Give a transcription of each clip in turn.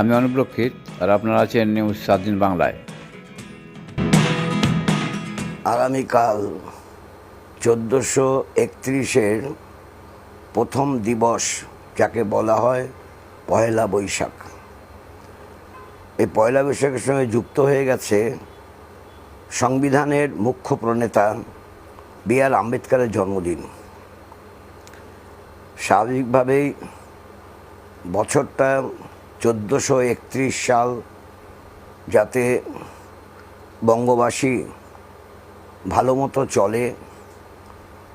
আমি অনুপ্রক্ষিত আর আপনারা আছেন নিউজ সাত দিন বাংলায়। আগামীকাল চোদ্দোশো একত্রিশের প্রথম দিবস, যাকে বলা হয় পয়লা বৈশাখ। এই পয়লা বৈশাখের সঙ্গে যুক্ত হয়ে গেছে সংবিধানের মুখ্য প্রণেতা বি আর আম্বেদকরের জন্মদিন। স্বাভাবিকভাবেই বছরটা চোদ্দোশো একত্রিশ সাল যাতে বঙ্গবাসী ভালো মতো চলে,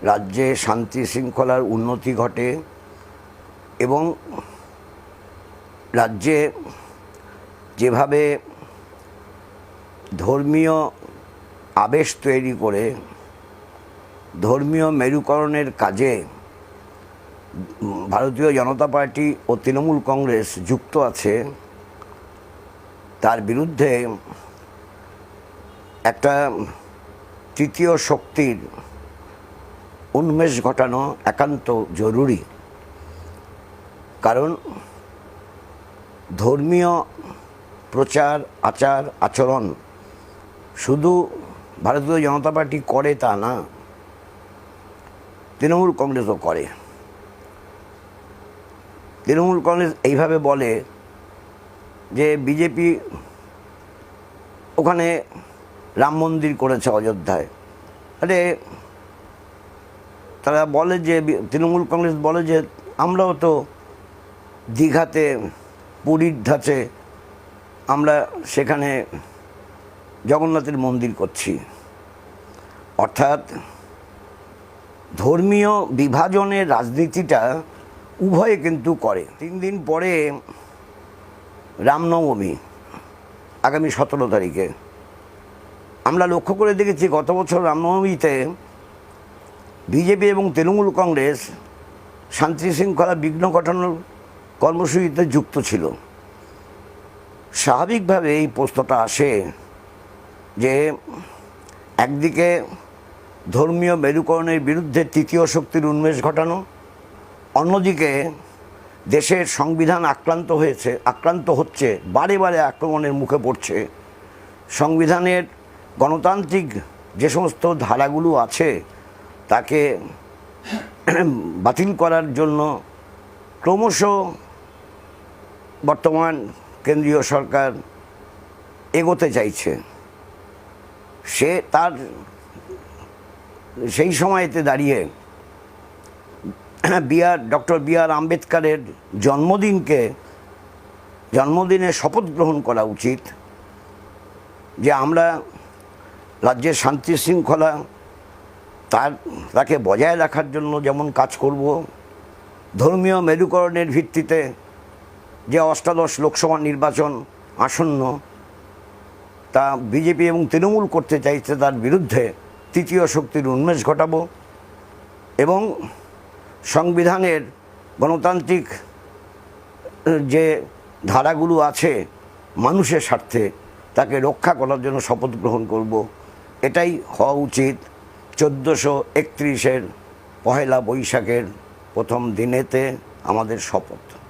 রাজ্যে শান্তি শৃঙ্খলার উন্নতি ঘটে এবং রাজ্যে যেভাবে ধর্মীয় আবেশ তৈরি করে, ধর্মীয় মেরুকরণের কাজে ভারতীয় জনতা পার্টি ও তৃণমূল কংগ্রেস যুক্ত আছে, তার বিরুদ্ধে একটা তৃতীয় শক্তির উন্মেষ ঘটানো একান্ত জরুরি। কারণ ধর্মীয় প্রচার, আচার, আচরণ শুধু ভারতীয় জনতা পার্টি করে তা না, তৃণমূল কংগ্রেসও করে। তৃণমূল কংগ্রেস এইভাবে বলে যে বিজেপি ওখানে রাম মন্দির করেছে অযোধ্যায়। আরে তারা বলে যে তৃণমূল কংগ্রেস বলে যে আমরাও তো দীঘাতে, পুরীর ধাঁচে আমরা সেখানে জগন্নাথের মন্দির করছি। অর্থাৎ ধর্মীয় বিভাজনের রাজনীতিটা উভয়ে কিন্তু করে। তিন দিন পরে রামনবমী, আগামী সতেরো তারিখে। আমরা লক্ষ্য করে দেখেছি, গত বছর রামনবমীতে বিজেপি এবং তৃণমূল কংগ্রেস শান্তি শৃঙ্খলা বিঘ্ন ঘটানোর কর্মসূচিতে যুক্ত ছিল। স্বাভাবিকভাবে এই প্রশ্নটা আসে যে একদিকে ধর্মীয় মেরুকরণের বিরুদ্ধে তৃতীয় শক্তির উন্মেষ ঘটানো অন্যদিকে দেশের সংবিধান আক্রান্ত হয়েছে, আক্রান্ত হচ্ছে, বারে বারে আক্রমণের মুখে পড়ছে। সংবিধানের গণতান্ত্রিক যে সমস্ত ধারাগুলো আছে, তাকে বাতিল করার জন্য ক্রমশ বর্তমান কেন্দ্রীয় সরকার এগোতে চাইছে। সে তার, সেই সময়তে দাঁড়িয়ে B R, doctor B R আম্বেদকারের জন্মদিনকে, জন্মদিনে শপথ গ্রহণ করা উচিত যে আমরা রাজ্যের শান্তি শৃঙ্খলা তার, তাকে বজায় রাখার জন্য যেমন কাজ করব, ধর্মীয় মেরুকরণের ভিত্তিতে যে অষ্টাদশ লোকসভা নির্বাচন আসন্ন, তা বিজেপি এবং তৃণমূল করতে চাইছে তার বিরুদ্ধে তৃতীয় শক্তির উন্মেষ ঘটাবো এবং সংবিধানের গণতান্ত্রিক যে ধারাগুলো আছে মানুষের স্বার্থে তাকে রক্ষা করার জন্য শপথ গ্রহণ করব, এটাই হওয়া উচিত। চোদ্দোশো একত্রিশের পহেলা বৈশাখের প্রথম দিনেতে আমাদের শপথ।